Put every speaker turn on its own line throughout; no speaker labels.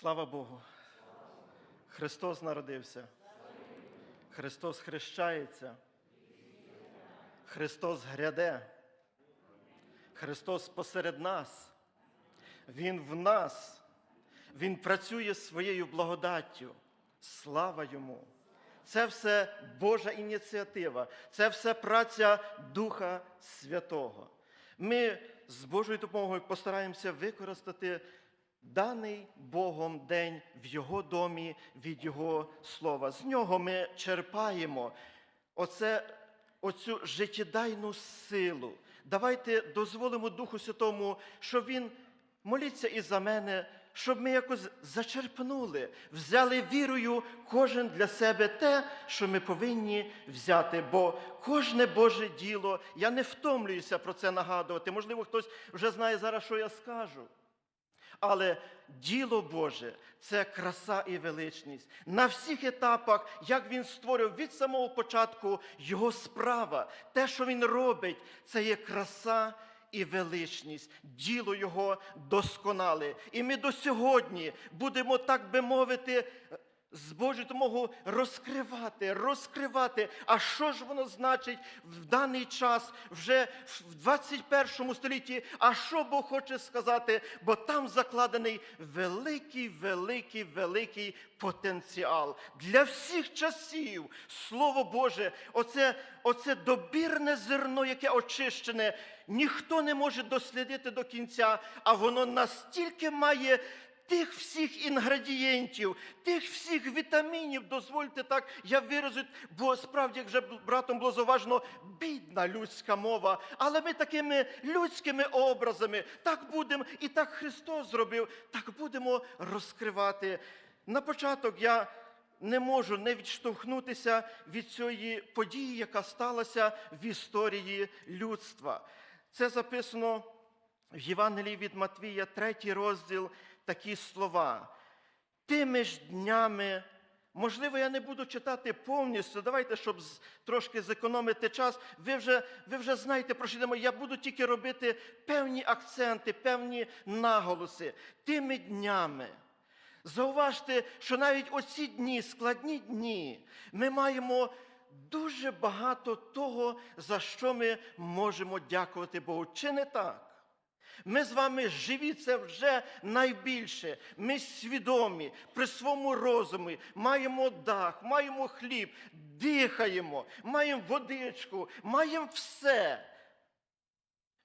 Слава Богу! Христос народився. Христос хрещається. Христос гряде. Христос посеред нас. Він в нас. Він працює своєю благодаттю. Слава йому! Це все Божа ініціатива, це все праця Духа Святого. Ми з Божою допомогою постараємося використати даний Богом день в Його домі від Його слова. З нього ми черпаємо оце, оцю життєдайну силу. Давайте дозволимо Духу Святому, щоб Він моліться і за мене, щоб ми якось зачерпнули, взяли вірою кожен для себе те, що ми повинні взяти. Бо кожне Боже діло, я не втомлююся про це нагадувати. Можливо, хтось вже знає зараз, що я скажу. Але діло Боже це краса і величність. На всіх етапах, як він створив від самого початку його справа, те, що він робить, це є краса і величність, діло його досконале. І ми до сьогодні будемо, так би мовити, з Божою допомогою розкривати, розкривати. А що ж воно значить в даний час, вже в 21 столітті? А що Бог хоче сказати? Бо там закладений великий, великий, великий потенціал для всіх часів. Слово Боже, оце, оце добірне зерно, яке очищене, ніхто не може дослідити до кінця, а воно настільки має тих всіх інгредієнтів, тих всіх вітамінів, дозвольте так, я виразю, бо справді, вже братом було зауважено, бідна людська мова. Але ми такими людськими образами так будемо, і так Христос зробив, так будемо розкривати. На початок я не можу не відштовхнутися від цієї події, яка сталася в історії людства. Це записано в Євангелії від Матвія, третій розділ, такі слова. Тими ж днями, можливо, я не буду читати повністю. Давайте, щоб трошки зекономити час. Ви вже, ви вже знаєте, про що йдемо. Я буду тільки робити певні акценти, певні наголоси. Тими днями. Зауважте, що навіть оці дні, складні дні, ми маємо дуже багато того, за що ми можемо дякувати Богу. Чи не так? Ми з вами живі, це вже найбільше. Ми свідомі при своєму розумі, маємо дах, маємо хліб, дихаємо, маємо водичку, маємо все.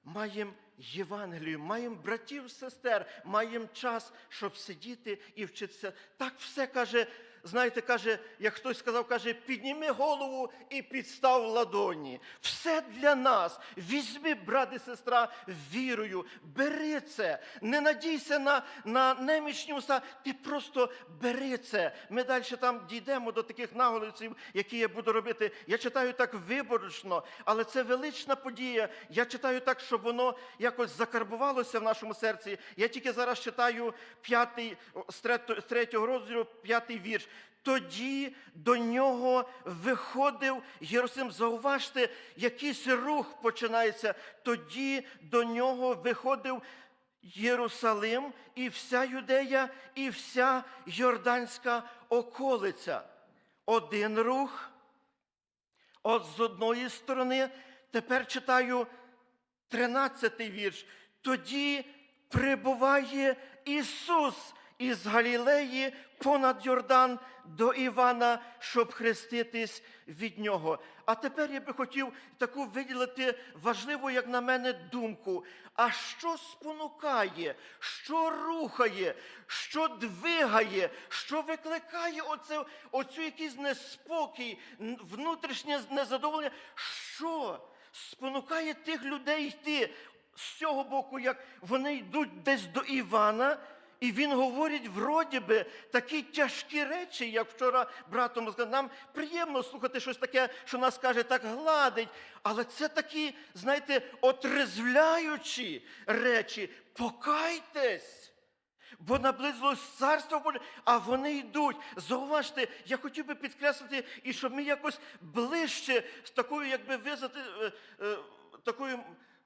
Маємо Євангелію, маємо братів, сестер, маємо час, щоб сидіти і вчитися. Так все каже, знаєте, каже, як хтось сказав, каже, підніми голову і підстав ладоні. Все для нас. Візьми, брат і сестра, вірою, бери це. Не надійся на, на немічні уста, ти просто бери це. Ми далі там дійдемо до таких наголосів, які я буду робити. Я читаю так виборочно, але це велична подія. Я читаю так, щоб воно якось закарбувалося в нашому серці. Я тільки зараз читаю п'ятий, з третього розділу, п'ятий вірш. Тоді до нього виходив Єрусалим. Зауважте, якийсь рух починається. Тоді до нього виходив Єрусалим і вся Юдея, і вся Йорданська околиця. Один рух. От з одної сторони, тепер читаю 13 вірш. Тоді прибуває Ісус із Галілеї понад Йордан до Івана, щоб хреститись від нього. А тепер я би хотів таку виділити важливу, як на мене, думку. А що спонукає, що рухає, що двигає, що викликає оце, оцю якийсь неспокій, внутрішнє незадоволення? Що спонукає тих людей йти з цього боку, як вони йдуть десь до Івана? І він говорить, вроді би, такі тяжкі речі, як вчора братом сказав. Нам приємно слухати щось таке, що нас каже, так гладить. Але це такі, знаєте, отрезвляючі речі. Покайтесь. Бо наблизилось царство Боже, а вони йдуть. Зауважте, я хотів би підкреслити, і щоб ми якось ближче з такою, якби визати, е, е, такою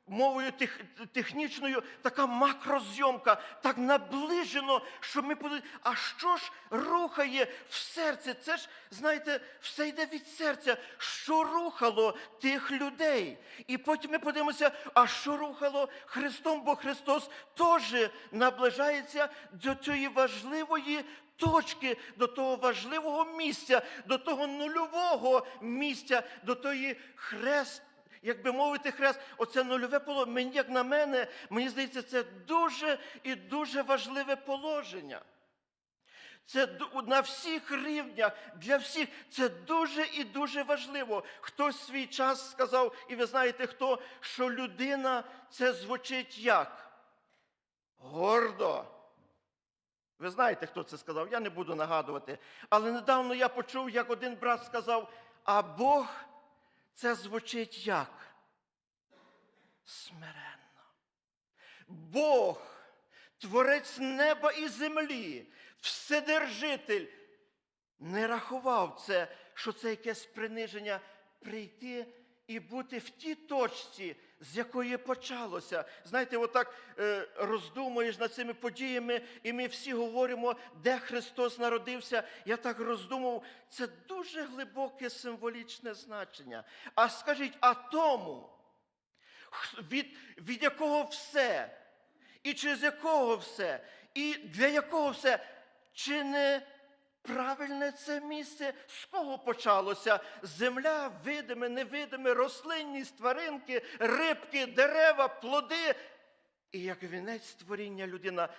мовою тех, технічною така макрозйомка, так наближено, що ми подумали, а що ж рухає в серце? Це ж, знаєте, все йде від серця. Що рухало тих людей? І потім ми подивимося, а що рухало Христом, бо Христос теж наближається до цієї важливої точки, до того важливого місця, до того нульового місця, до тої хрест як би мовити, хрест, оце нульове положення, мені, як на мене, мені здається, це дуже і дуже важливе положення. Це на всіх рівнях, для всіх це дуже і дуже важливо. Хтось свій час сказав, і ви знаєте хто, що людина це звучить як? Гордо. Ви знаєте, хто це сказав? Я не буду нагадувати. Але недавно я почув, як один брат сказав, а Бог це звучить як? Смиренно. Бог, творець неба і землі, вседержитель, не рахував це, що це якесь приниження прийти і бути в тій точці, з якої почалося. Знаєте, отак е, роздумуєш над цими подіями, і ми всі говоримо, де Христос народився. Я так роздумував, це дуже глибоке символічне значення. А скажіть, а тому, від, від якого все, і через якого все, і для якого все, чи не правильне це місце? З кого почалося? Земля, видиме, невидиме, рослинність, тваринки, рибки, дерева, плоди. І як вінець створіння людина.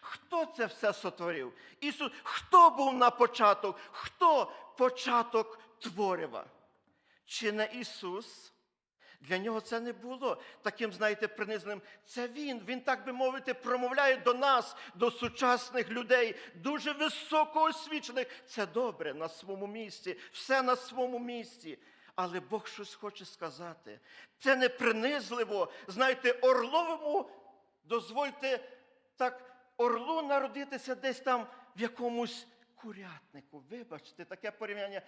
Хто це все сотворив? Ісус, хто був на початок? Хто початок творива? Чи не Ісус? Для нього це не було таким, знаєте, принизливим. Це він. Він, так би мовити, промовляє до нас, до сучасних людей, дуже високоосвічених. Це добре на своєму місці, все на своєму місці. Але Бог щось хоче сказати. Це не принизливо. Знаєте, орловому дозвольте так орлу народитися десь там в якомусь курятнику. Вибачте, таке порівняння.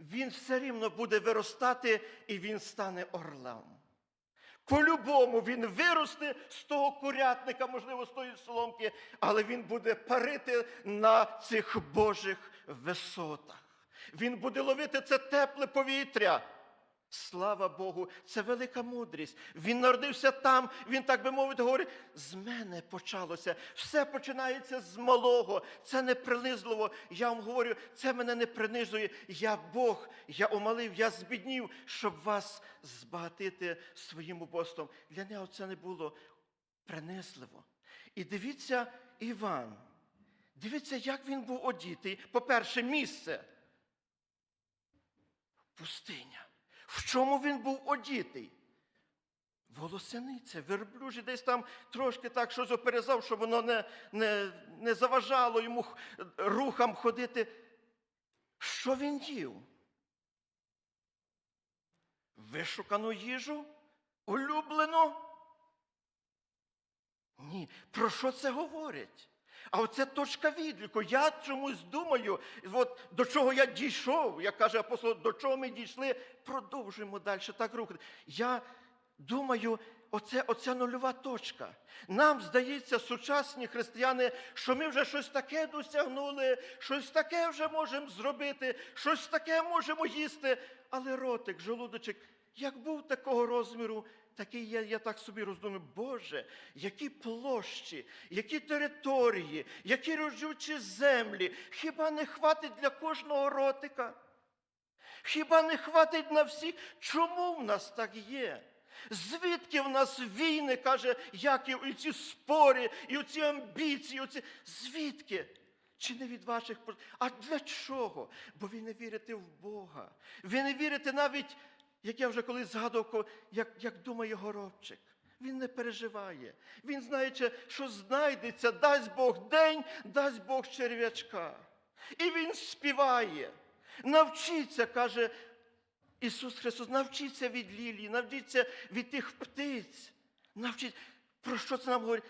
Він все рівно буде виростати і він стане орлом. По-любому він виросте з того курятника, можливо, з тої соломки, але він буде парити на цих Божих висотах. Він буде ловити це тепле повітря. Слава Богу, це велика мудрість. Він народився там, він, так би мовити, говорить, з мене почалося. Все починається з малого. Це не принизливо. Я вам говорю, це мене не принижує. Я Бог, я омалив, я збіднів, щоб вас збагатити своїм убоством. Для нього це не було принизливо. І дивіться, Іван. Дивіться, як він був одітий. По-перше, місце. Пустиня. В чому він був одітий? Волосяниця, верблюжі десь там трошки так щось оперезав, щоб воно не, не, не заважало йому рухам ходити. Що він їв? Вишукану їжу? Улюблену? Ні. Про що це говорить? А оце точка відліку. Я чомусь думаю, от до чого я дійшов, як каже апостол, до чого ми дійшли, продовжуємо далі так рухати. Я думаю, оце, оця нульова точка. Нам здається, сучасні християни, що ми вже щось таке досягнули, щось таке вже можемо зробити, щось таке можемо їсти. Але ротик, желудочок, як був такого розміру, такий я, я так собі роздумую, Боже, які площі, які території, які родючі землі, хіба не хватить для кожного ротика? Хіба не хватить на всіх? Чому в нас так є? Звідки в нас війни, каже Яків, і ці спори, і ці амбіції, оці... звідки? Чи не від ваших А для чого? Бо ви не вірите в Бога. Ви не вірите навіть, як я вже колись згадував, як, як думає горобчик. Він не переживає. Він знає, що знайдеться, дасть Бог день, дасть Бог черв'ячка. І він співає. Навчіться, каже Ісус Христос, навчіться від лілії, навчіться від тих птиць. Навчіться. Про що це нам говорить?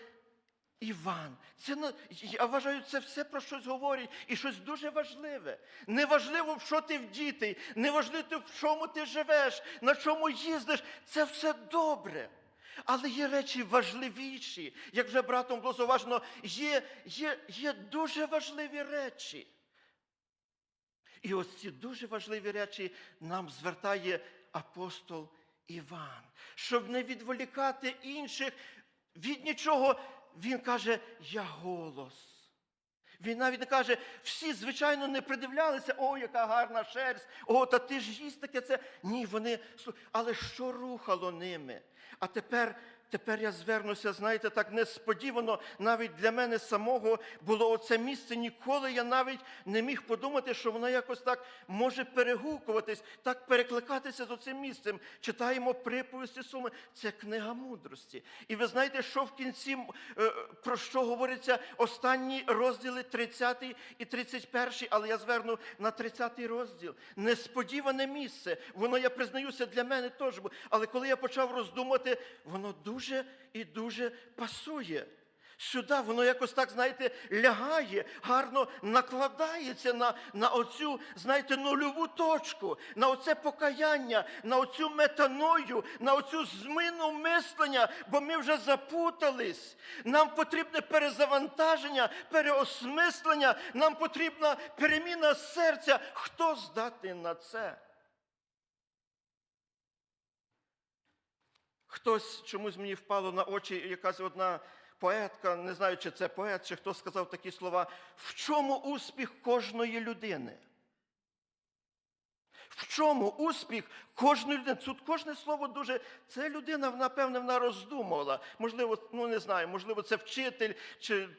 Іван, це я вважаю, це все про щось говорить і щось дуже важливе. Неважливо, в що ти вдітий, неважливо, в чому ти живеш, на чому їздиш. Це все добре. Але є речі важливіші, як вже братом було зауважено, є, є, є дуже важливі речі. І ось ці дуже важливі речі нам звертає апостол Іван, щоб не відволікати інших від нічого. Він каже: Я голос. Він навіть не каже, всі, звичайно, не придивлялися, о, яка гарна шерсть, о, та ти ж їсть таке це. Ні, вони але що рухало ними? А тепер, тепер я звернуся, знаєте, так несподівано, навіть для мене самого було оце місце. Ніколи я навіть не міг подумати, що воно якось так може перегукуватись, так перекликатися з оцим місцем. Читаємо приповісті суми. Це книга мудрості. І ви знаєте, що в кінці е, про що говориться останні розділи 30 і 31, але я зверну на 30 розділ. Несподіване місце. Воно, я признаюся, для мене теж. Але коли я почав роздумати, воно дуже і дуже пасує. Сюди воно якось так, знаєте, лягає, гарно накладається на, на оцю, знаєте, нульову точку, на оце покаяння, на оцю метаною, на оцю зміну мислення, бо ми вже запутались. Нам потрібне перезавантаження, переосмислення, нам потрібна переміна серця. Хто здатний на це? Хтось чомусь мені впало на очі якась одна поетка, не знаю, чи це поет, чи хто сказав такі слова. В чому успіх кожної людини? В чому успіх кожної людини? Тут кожне слово дуже. Це людина, напевне, вона роздумувала. Можливо, ну не знаю, можливо, це вчитель, чи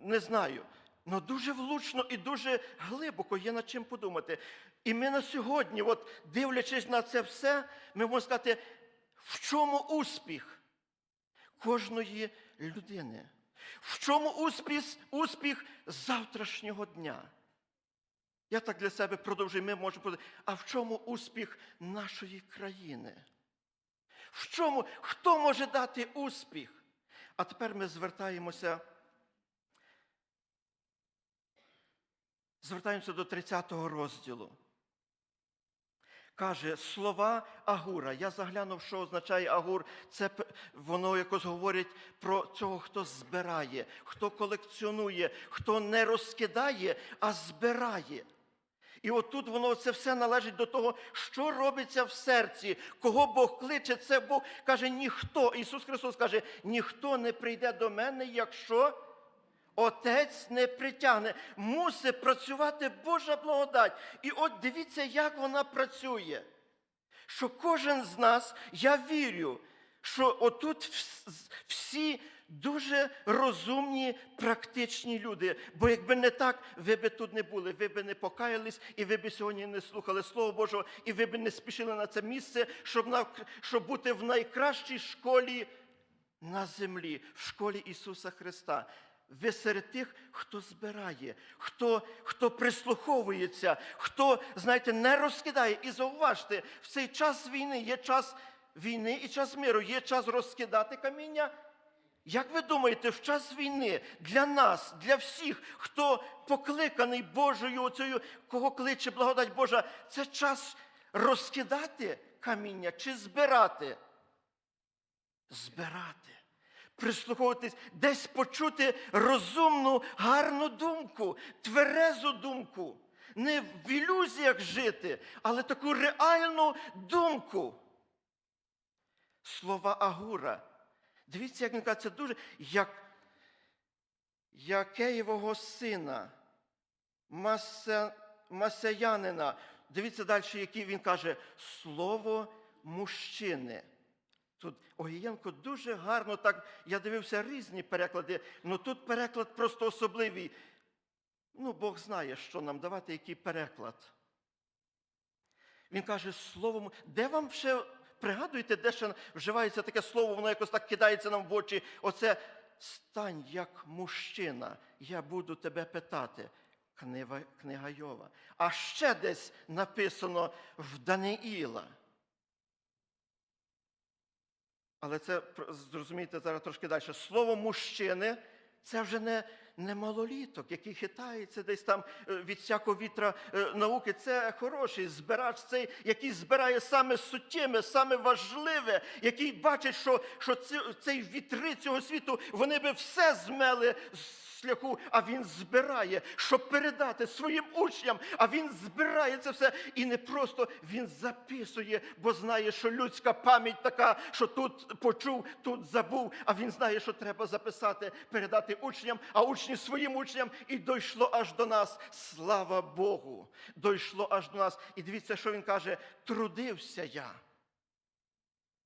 не знаю. Ну дуже влучно і дуже глибоко є над чим подумати. І ми на сьогодні, от дивлячись на це все, ми можемо сказати, в чому успіх кожної людини? В чому успіх, успіх завтрашнього дня? Я так для себе продовжую, ми можемо подумати, а в чому успіх нашої країни? В чому? Хто може дати успіх? А тепер ми звертаємося. Звертаємося до 30-го розділу. Каже, слова Агура. Я заглянув, що означає Агур. Це воно якось говорить про цього, хто збирає, хто колекціонує, хто не розкидає, а збирає. І отут воно це все належить до того, що робиться в серці, кого Бог кличе, це Бог каже, ніхто. Ісус Христос каже, ніхто не прийде до мене, якщо Отець не притягне. Мусить працювати Божа благодать. І от дивіться, як вона працює. Що кожен з нас, я вірю, що отут всі дуже розумні, практичні люди. Бо якби не так, ви би тут не були, ви би не покаялись, і ви би сьогодні не слухали Слово Божого, і ви би не спішили на це місце, щоб, на, щоб бути в найкращій школі на землі, в школі Ісуса Христа. Ви серед тих, хто збирає, хто, хто прислуховується, хто, знаєте, не розкидає. І зауважте, в цей час війни є час війни і час миру, є час розкидати каміння. Як ви думаєте, в час війни для нас, для всіх, хто покликаний Божою, оцею, кого кличе благодать Божа, це час розкидати каміння чи збирати? збирати, прислуховуватись, десь почути розумну, гарну думку, тверезу думку. Не в ілюзіях жити, але таку реальну думку. Слова Агура. Дивіться, як він каже, це дуже як Якеєвого сина, Маса, Масяянина. Дивіться далі, який він каже, слово мужчини. Тут Огієнко дуже гарно так, я дивився різні переклади, але тут переклад просто особливий. Ну, Бог знає, що нам давати, який переклад. Він каже словом, де вам ще пригадуєте, де ще вживається таке слово, воно якось так кидається нам в очі. Оце стань як мужчина, я буду тебе питати. Книга, книга Йова. А ще десь написано в Даниїла. Але це зрозумійте зараз трошки далі. Слово мужчини це вже не, не малоліток, який хитається десь там е, від всякого вітра е, науки. Це хороший збирач, цей, який збирає саме суттєве, саме важливе, який бачить, що, що цей вітри цього світу, вони би все змели з шляху, а він збирає, щоб передати своїм учням, а він збирає це все і не просто він записує, бо знає, що людська пам'ять така, що тут почув, тут забув. А він знає, що треба записати, передати учням, а учні своїм учням, і дійшло аж до нас. Слава Богу! Дійшло аж до нас. І дивіться, що він каже: трудився я.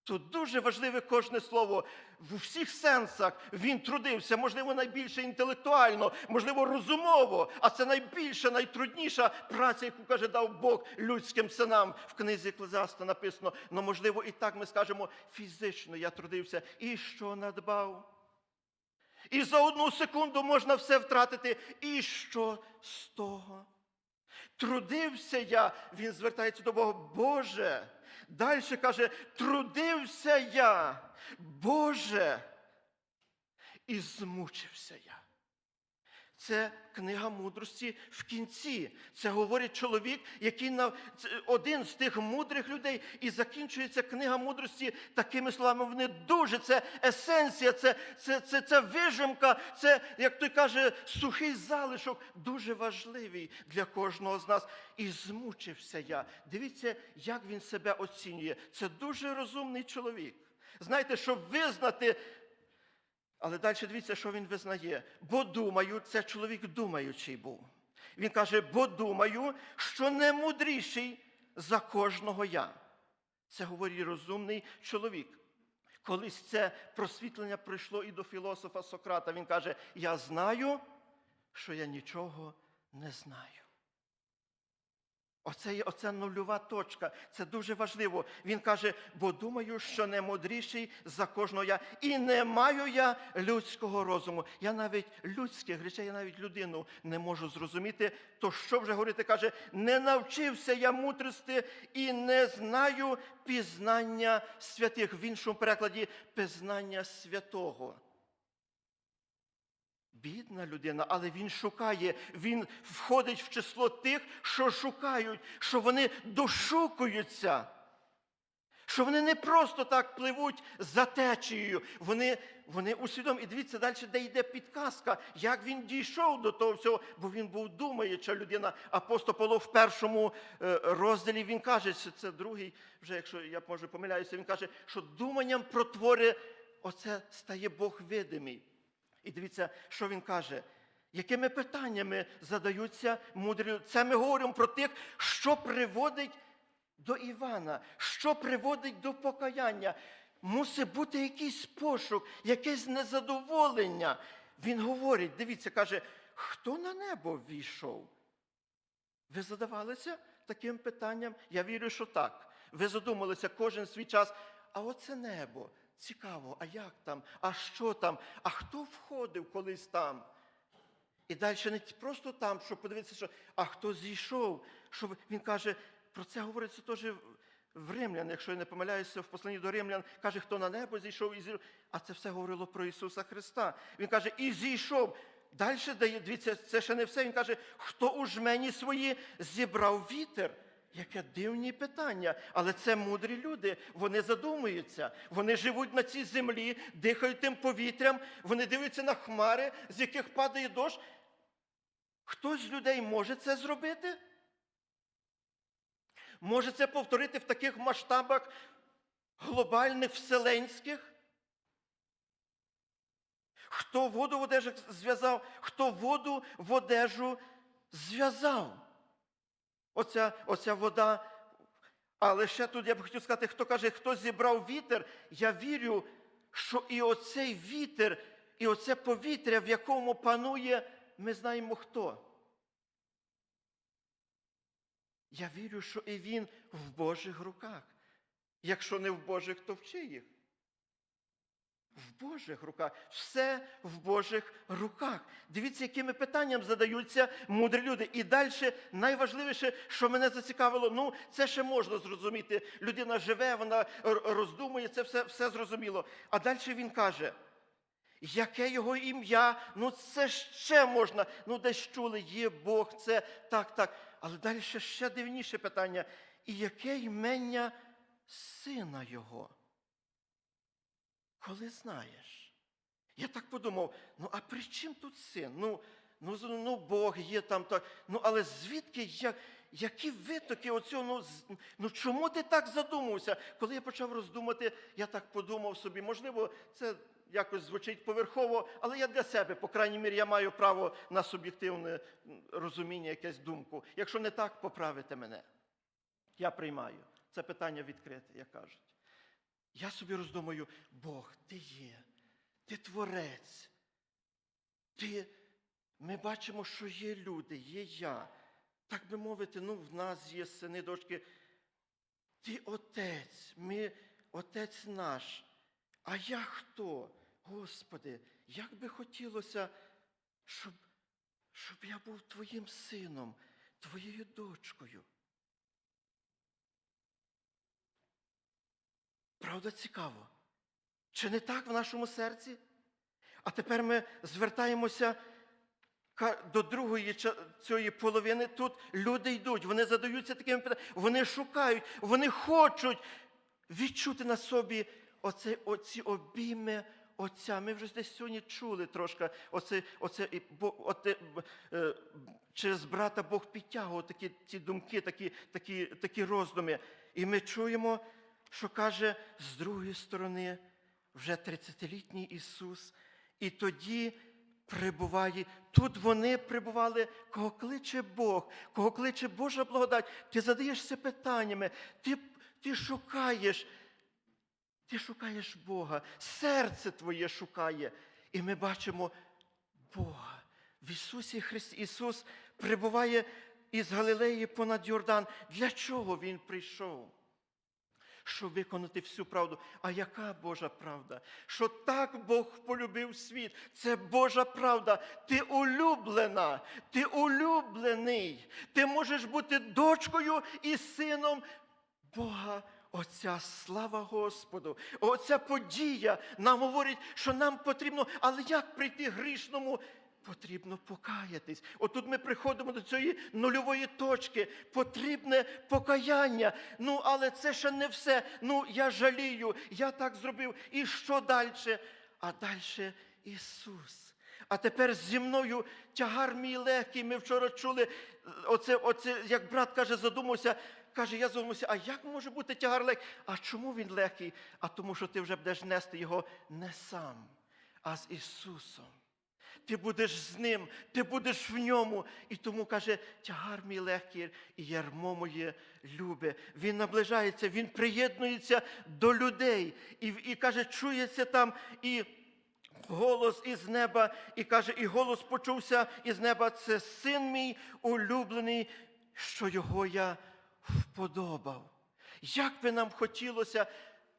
Тут дуже важливе кожне слово. В усіх сенсах він трудився, можливо, найбільше інтелектуально, можливо, розумово, а це найбільша, найтрудніша праця, яку каже, дав Бог людським синам. В книзі Еклезіаста написано, ну, можливо, і так ми скажемо, фізично я трудився. І що надбав? І за одну секунду можна все втратити. І що з того? Трудився я, він звертається до Бога, Боже. Далі каже, трудився я, Боже, і змучився я. Це книга мудрості в кінці. Це говорить чоловік, який на один з тих мудрих людей, і закінчується книга мудрості такими словами. Вони дуже це есенція, це, це, це, це вижимка, це, як той каже, сухий залишок, дуже важливий для кожного з нас. І змучився я. Дивіться, як він себе оцінює. Це дуже розумний чоловік. Знаєте, щоб визнати. Але далі дивіться, що він визнає. Бо думаю, це чоловік думаючий був. Він каже, бо думаю, що не мудріший за кожного я. Це говорить розумний чоловік. Колись це просвітлення прийшло і до філософа Сократа. Він каже: Я знаю, що я нічого не знаю. Оце, оце нульова точка. Це дуже важливо. Він каже, бо думаю, що не мудріший за кожного я. І не маю я людського розуму. Я навіть людських речей, я навіть людину не можу зрозуміти. То що вже говорити? Каже, не навчився я мудрости і не знаю пізнання святих. В іншому перекладі пізнання святого. Бідна людина, але він шукає, він входить в число тих, що шукають, що вони дошукуються, що вони не просто так пливуть за течією, вони, вони усвідомлюють. І дивіться далі, де йде підказка, як він дійшов до того всього, бо він був думаюча людина. Апостол Павло в першому е, розділі він каже, що це другий, вже якщо я може помиляюся, він каже, що думанням про твори оце стає Бог видимий. І дивіться, що він каже. Якими питаннями задаються мудрі? Це ми говоримо про тих, що приводить до Івана, що приводить до покаяння. Мусить бути якийсь пошук, якесь незадоволення. Він говорить, дивіться, каже, хто на небо війшов? Ви задавалися таким питанням? Я вірю, що так. Ви задумалися кожен свій час, а оце небо. Цікаво, а як там? А що там? А хто входив колись там? І далі не просто там, щоб подивитися, що а хто зійшов, щоб він каже, про це говориться теж в Римлян, якщо я не помиляюся, в посланні до Римлян, каже, хто на небо зійшов і зійшов. А це все говорило про Ісуса Христа. Він каже, і зійшов. Далі дає, дивіться, це ще не все. Він каже, хто у жмені свої зібрав вітер. Яке дивні питання, але це мудрі люди. Вони задумуються. Вони живуть на цій землі, дихають тим повітрям, вони дивляться на хмари, з яких падає дощ. Хтось з людей може це зробити? Може це повторити в таких масштабах глобальних вселенських? Хто воду в одежу зв'язав, хто воду в одежу зв'язав? Оця, оця вода. Але ще тут я б хотів сказати, хто каже, хто зібрав вітер, я вірю, що і оцей вітер, і оце повітря, в якому панує, ми знаємо хто. Я вірю, що і він в Божих руках. Якщо не в Божих, то в чиїх? В Божих руках. Все в Божих руках. Дивіться, якими питанням задаються мудрі люди. І далі найважливіше, що мене зацікавило, ну це ще можна зрозуміти. Людина живе, вона роздумує, це все, все зрозуміло. А далі він каже: Яке його ім'я? Ну це ще можна. Ну, десь чули, є Бог, це так, так. Але далі ще, дивніше питання. І яке імення сина його? Коли знаєш? Я так подумав: ну а при чим тут син? Ну, ну, ну Бог є там так. Ну, але звідки як, які витоки оцього? Ну, ну чому ти так задумався? Коли я почав роздумати, я так подумав собі, можливо, це якось звучить поверхово, але я для себе, по крайній мірі, я маю право на суб'єктивне розуміння, якусь думку. Якщо не так, поправите мене. Я приймаю. Це питання відкрите, як кажуть. Я собі роздумаю, Бог, ти є, ти творець. Ти, ми бачимо, що є люди, є я. Так би мовити, ну, в нас є сини, дочки. Ти отець, ми отець наш. А я хто? Господи, як би хотілося, щоб, щоб я був твоїм сином, твоєю дочкою. Правда, цікаво. Чи не так в нашому серці? А тепер ми звертаємося до другої цієї половини. Тут люди йдуть, вони задаються такими питаннями, вони шукають, вони хочуть відчути на собі оце, оці обійми Отця. Ми вже десь сьогодні чули трошки, оце, оце, б- е, через брата Бог підтягував такі ці думки, такі, такі, такі роздуми. І ми чуємо, що каже з другої сторони вже 30-літній Ісус. І тоді прибуває. Тут вони прибували, кого кличе Бог, кого кличе Божа благодать. Ти задаєшся питаннями, ти, ти шукаєш, ти шукаєш Бога, серце твоє шукає. І ми бачимо Бога. В Ісусі Христі Ісус прибуває із Галилеї понад Йордан. Для чого Він прийшов? Щоб виконати всю правду. А яка Божа правда? Що так Бог полюбив світ. Це Божа правда. Ти улюблена, ти улюблений. Ти можеш бути дочкою і сином Бога. Оця слава Господу, оця подія нам говорить, що нам потрібно, але як прийти грішному? Потрібно покаятись. Отут ми приходимо до цієї нульової точки. Потрібне покаяння. Ну, але це ще не все. Ну, я жалію, я так зробив. І що далі? А далі Ісус. А тепер зі мною тягар мій легкий. Ми вчора чули, е, оце, оце, як брат каже, задумався. Каже, я задумався, а як може бути тягар легкий? А чому він легкий? А тому, що ти вже будеш нести його не сам, а з Ісусом. Ти будеш з ним, ти будеш в ньому. І тому каже, тягар мій легкий і ярмо моє любе. Він наближається, він приєднується до людей. І, і каже, чується там і. Голос із неба, і каже, і голос почувся із неба. Це син мій улюблений, що його я вподобав. Як би нам хотілося,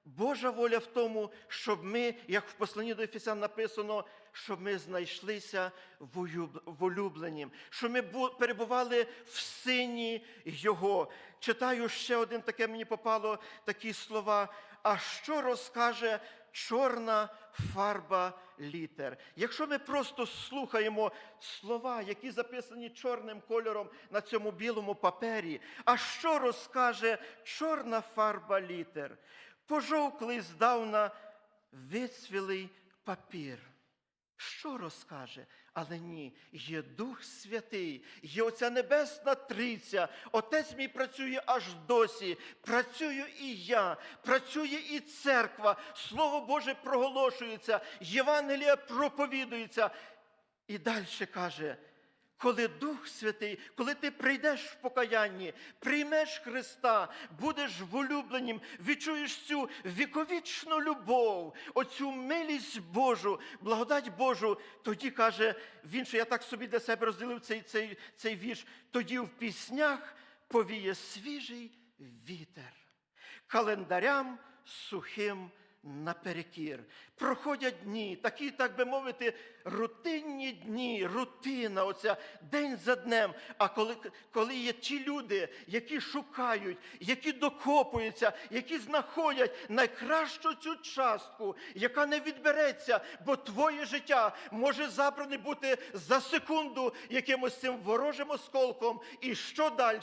Божа воля в тому, щоб ми, як в посланні до Ефесян написано, щоб ми знайшлися в улюбленім, щоб ми перебували в сині Його. Читаю ще один таке мені попало такі слова. А що розкаже чорна фарба літер? Якщо ми просто слухаємо слова, які записані чорним кольором на цьому білому папері, а що розкаже чорна фарба літер? Пожовклий здавна вицвілий папір. Що розкаже? Але ні, є Дух Святий, є оця Небесна Триця. Отець мій працює аж досі. Працюю і я, працює і церква. Слово Боже проголошується, Євангелія проповідується. І далі каже, коли Дух Святий, коли ти прийдеш в покаянні, приймеш Христа, будеш волюбленім, відчуєш цю віковічну любов, оцю милість Божу, благодать Божу, тоді каже він, що я так собі для себе розділив цей, цей, цей вірш, тоді в піснях повіє свіжий вітер, календарям сухим наперекір. Проходять дні, такі, так би мовити, рутинні дні, рутина, оця день за днем. А коли, коли є ті люди, які шукають, які докопуються, які знаходять найкращу цю частку, яка не відбереться, бо твоє життя може забране бути за секунду якимось цим ворожим осколком. І що далі?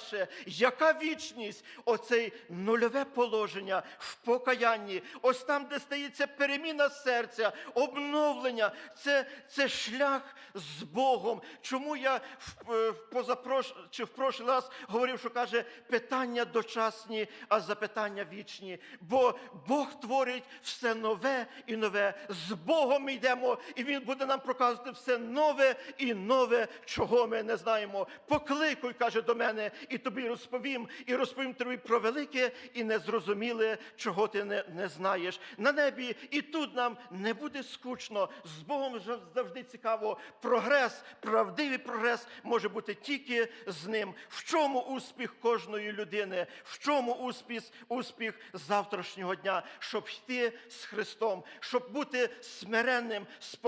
Яка вічність? Оцей нульове положення в покаянні, ось там, де стається переміна серця, обновлення, це, це шлях з Богом. Чому я в, е, в позапрош... чи в прошлий раз говорив, що каже, питання дочасні, а запитання вічні. Бо Бог творить все нове і нове. З Богом йдемо, і Він буде нам проказувати все нове і нове, чого ми не знаємо. Покликуй, каже до мене, і тобі розповім, і розповім тобі про велике і незрозуміле, чого ти не, не знаєш. На небі і тут нам не буде скучно. З Богом ж- завжди цікаво. Прогрес, правдивий прогрес може бути тільки з ним. В чому успіх кожної людини? В чому успіх, успіх завтрашнього дня? Щоб йти з Христом, щоб бути смиренним, з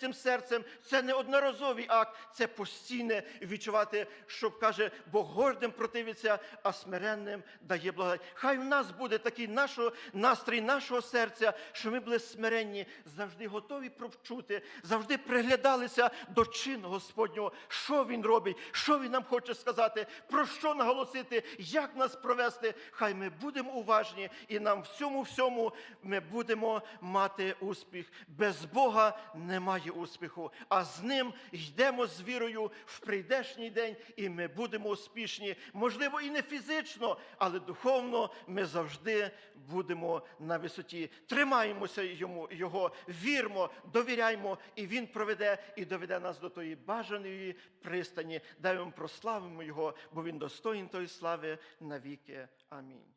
цим серцем. Це не одноразовий акт, це постійне відчувати, щоб каже, Бог гордим противиться, а смиренним дає благодать. Хай в нас буде такий нашо, настрій нашого серця, що ми були смиренні, завжди готові провчути, завжди приглядалися до чину Господнього, що Він робить, що Він нам хоче сказати, про що наголосити, як нас провести. Хай ми будемо уважні, і нам в цьому всьому ми будемо мати успіх. Без Бога немає успіху, а з ним йдемо з вірою в прийдешній день, і ми будемо успішні. Можливо, і не фізично, але духовно ми завжди будемо на висоті. Тримаємося йому, його, вірмо, довіряймо, і він проведе і доведе нас до тої бажаної пристані. де ми прославимо його, бо він достоїн тої слави навіки. Амінь.